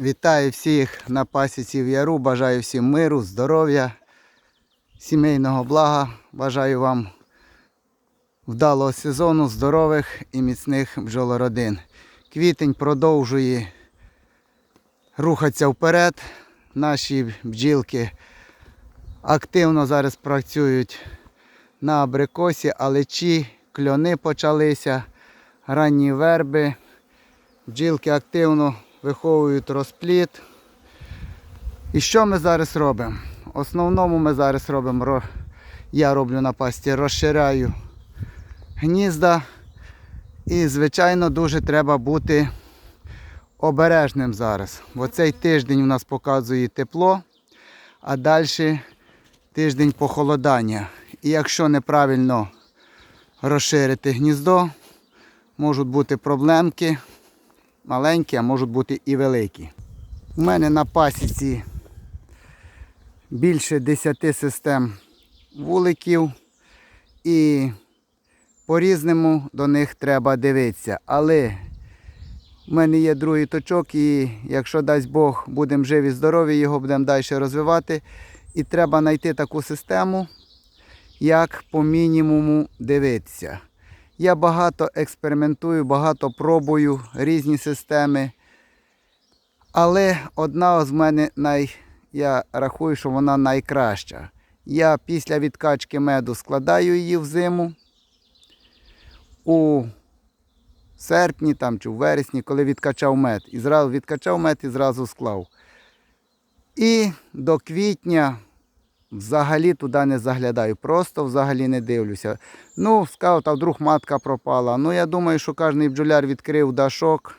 Вітаю всіх на пасіці в Яру. Бажаю всім миру, здоров'я, сімейного блага. Бажаю вам вдалого сезону, здорових і міцних бджолородин. Квітень продовжує рухатися вперед. Наші бджілки активно зараз працюють на абрикосі, алечі, кльони почалися, ранні верби. Бджілки активно виховують розплід. І що ми зараз робимо? Основному ми зараз робимо, я роблю на пасті, розширяю гнізда. І, звичайно, дуже треба бути обережним зараз. Бо цей тиждень у нас показує тепло, а далі тиждень похолодання. І якщо неправильно розширити гніздо, можуть бути проблемки маленькі, а можуть бути і великі. У мене на пасіці більше 10 систем вуликів і по-різному до них треба дивитися. Але в мене є другий точок, і якщо дасть Бог, будемо живі, здорові, його будемо далі розвивати. І треба знайти таку систему, як по мінімуму дивитися. Я багато експериментую, багато пробую різні системи. Але одна з мене най, я рахую, що вона найкраща. Я після відкачки меду складаю її в зиму. У серпні там, чи в вересні, коли відкачав мед. І зразу відкачав мед і зразу склав. І до квітня взагалі туди не заглядаю, просто взагалі не дивлюся. Ну, сказав, та вдруг матка пропала. Ну, я думаю, що кожен бджоляр відкрив дашок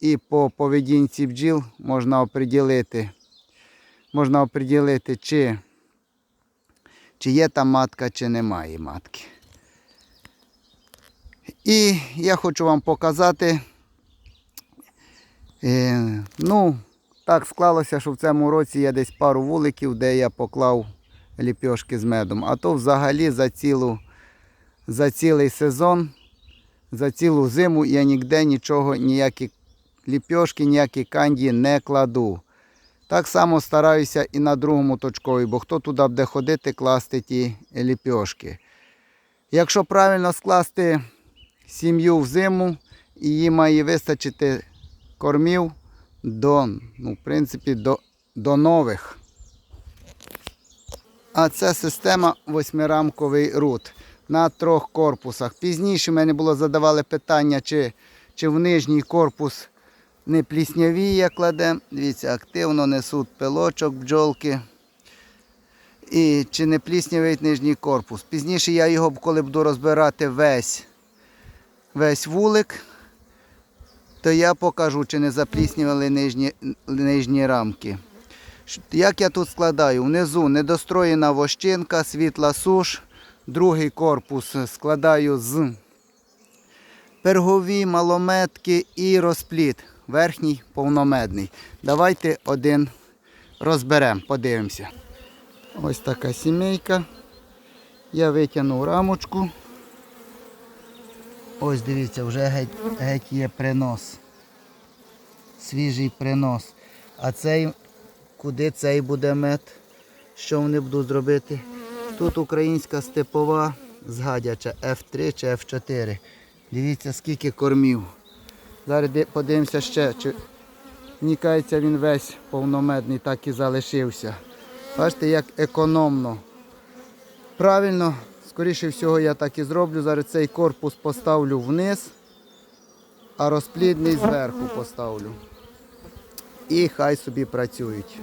і по поведінці бджіл можна оприділити, можна оприділити, чи, чи є там матка, чи немає матки. І я хочу вам показати. Е, ну, так склалося, що в цьому році є десь пару вуликів, де я поклав ліпьошки з медом. А то взагалі за, цілу, за цілий сезон, за цілу зиму я ніде нічого, ніякі ліпьошки, ніякі канді не кладу. Так само стараюся і на другому точкові, бо хто туди буде ходити, класти ті ліпьошки. Якщо правильно скласти сім'ю в зиму, її має вистачити кормів до, ну, в принципі, до, до нових. А це система восьмирамковий рут на трьох корпусах. Пізніше мене було задавали питання, чи, чи в нижній корпус не пліснявіє кладе. Дивіться, активно несуть пилочок бджолки. І чи не пліснявий нижній корпус. Пізніше я його, коли буду розбирати весь, весь вулик, то я покажу, чи не запліснювали нижні, нижні рамки. Як я тут складаю? Внизу недостроєна вощинка, світла суш. Другий корпус складаю з пергові, малометки і розпліт. Верхній повномедний. Давайте один розберемо, подивимося. Ось така сімейка. Я витягнув рамочку. Ось дивіться, вже геть, геть є принос. Свіжий принос. А цей, куди цей буде мед? Що вони будуть зробити? Тут українська степова згадяча F3 чи F4. Дивіться, скільки кормів. Зараз подивимося ще, чи мені кажеться, він весь повномедний так і залишився. Бачите, як економно. Правильно, скоріше всього я так і зроблю. Зараз цей корпус поставлю вниз, а розплідний зверху поставлю. І хай собі працюють.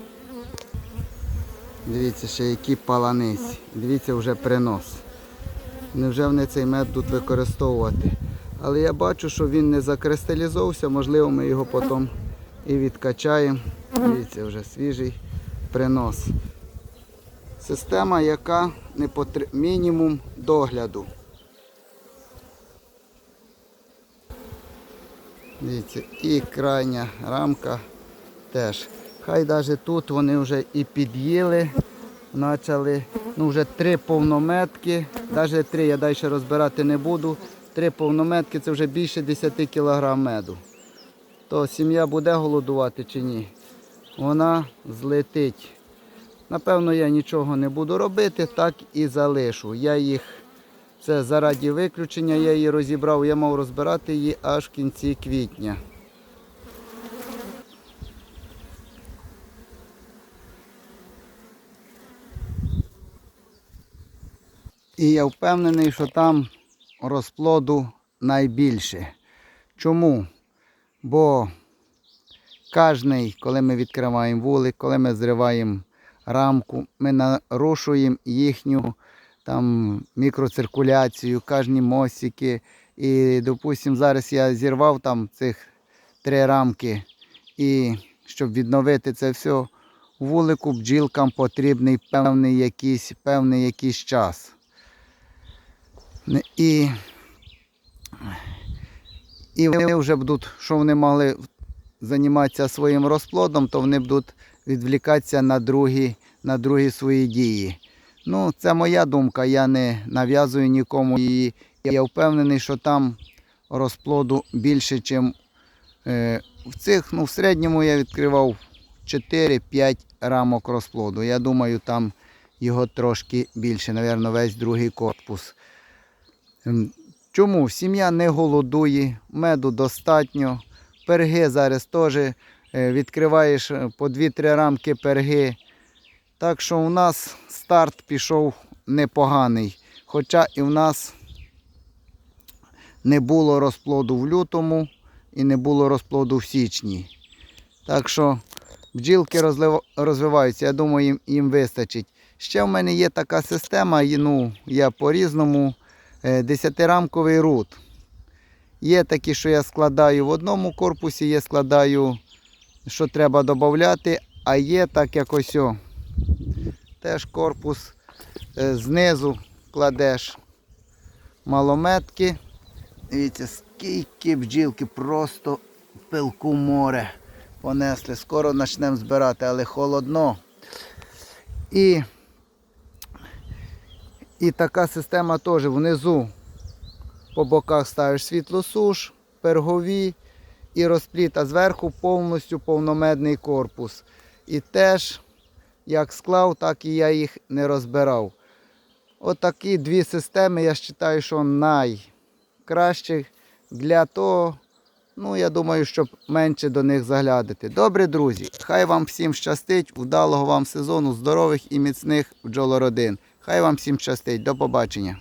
Дивіться, ще які паланиці. Дивіться, вже принос. Невже вони цей мед будуть використовувати? Але я бачу, що він не закристалізовувався, можливо, ми його потім і відкачаємо. Дивіться, вже свіжий принос. Система, яка не потр... мінімум догляду. Дивіться, і крайня рамка теж. Хай навіть тут вони вже і під'їли, почали. Ну вже три повнометки, навіть три я далі розбирати не буду. Три повнометки це вже більше 10 кг меду. То сім'я буде голодувати чи ні? вона злетить. Напевно, я нічого не буду робити, так і залишу. Я їх, це заради виключення, я її розібрав, я мав розбирати її аж в кінці квітня. І я впевнений, що там розплоду найбільше. Чому? Бо кожний, коли ми відкриваємо вулик, коли ми зриваємо рамку, ми нарушуємо їхню там мікроциркуляцію, кожні мостики. І, допустимо, зараз я зірвав там цих три рамки. І щоб відновити це все, вулику бджілкам потрібний певний якийсь, певний якийсь час. І, і вони вже будуть, що вони могли займатися своїм розплодом, то вони будуть відвлікатися на другі, на другі свої дії. Ну, це моя думка, я не нав'язую нікому її. Я впевнений, що там розплоду більше, ніж е, в цих. Ну, в середньому я відкривав 4-5 рамок розплоду. Я думаю, там його трошки більше, мабуть, весь другий корпус. Чому? Сім'я не голодує, меду достатньо. Перги зараз теж е, відкриваєш е, по 2-3 рамки перги. Так що у нас старт пішов непоганий. Хоча і в нас не було розплоду в лютому і не було розплоду в січні. Так що бджілки розвиваються, я думаю, їм, їм вистачить. Ще в мене є така система, ну, я по-різному. Е, Десятирамковий рут. Є такі, що я складаю в одному корпусі, є складаю, що треба додати, а є так як ось. о. Теж корпус е, знизу кладеш малометки. Дивіться, скільки бджілки, просто пилку море понесли. Скоро почнемо збирати, але холодно. І, і така система теж внизу по боках ставиш світлосуш, пергові і розпліт, а зверху повністю повномедний корпус. І теж як склав, так і я їх не розбирав. Отакі дві системи, я вважаю, що найкращі для того, ну, я думаю, щоб менше до них заглядати. Добре, друзі, хай вам всім щастить, вдалого вам сезону, здорових і міцних бджолородин. Хай вам всім щастить. До побачення.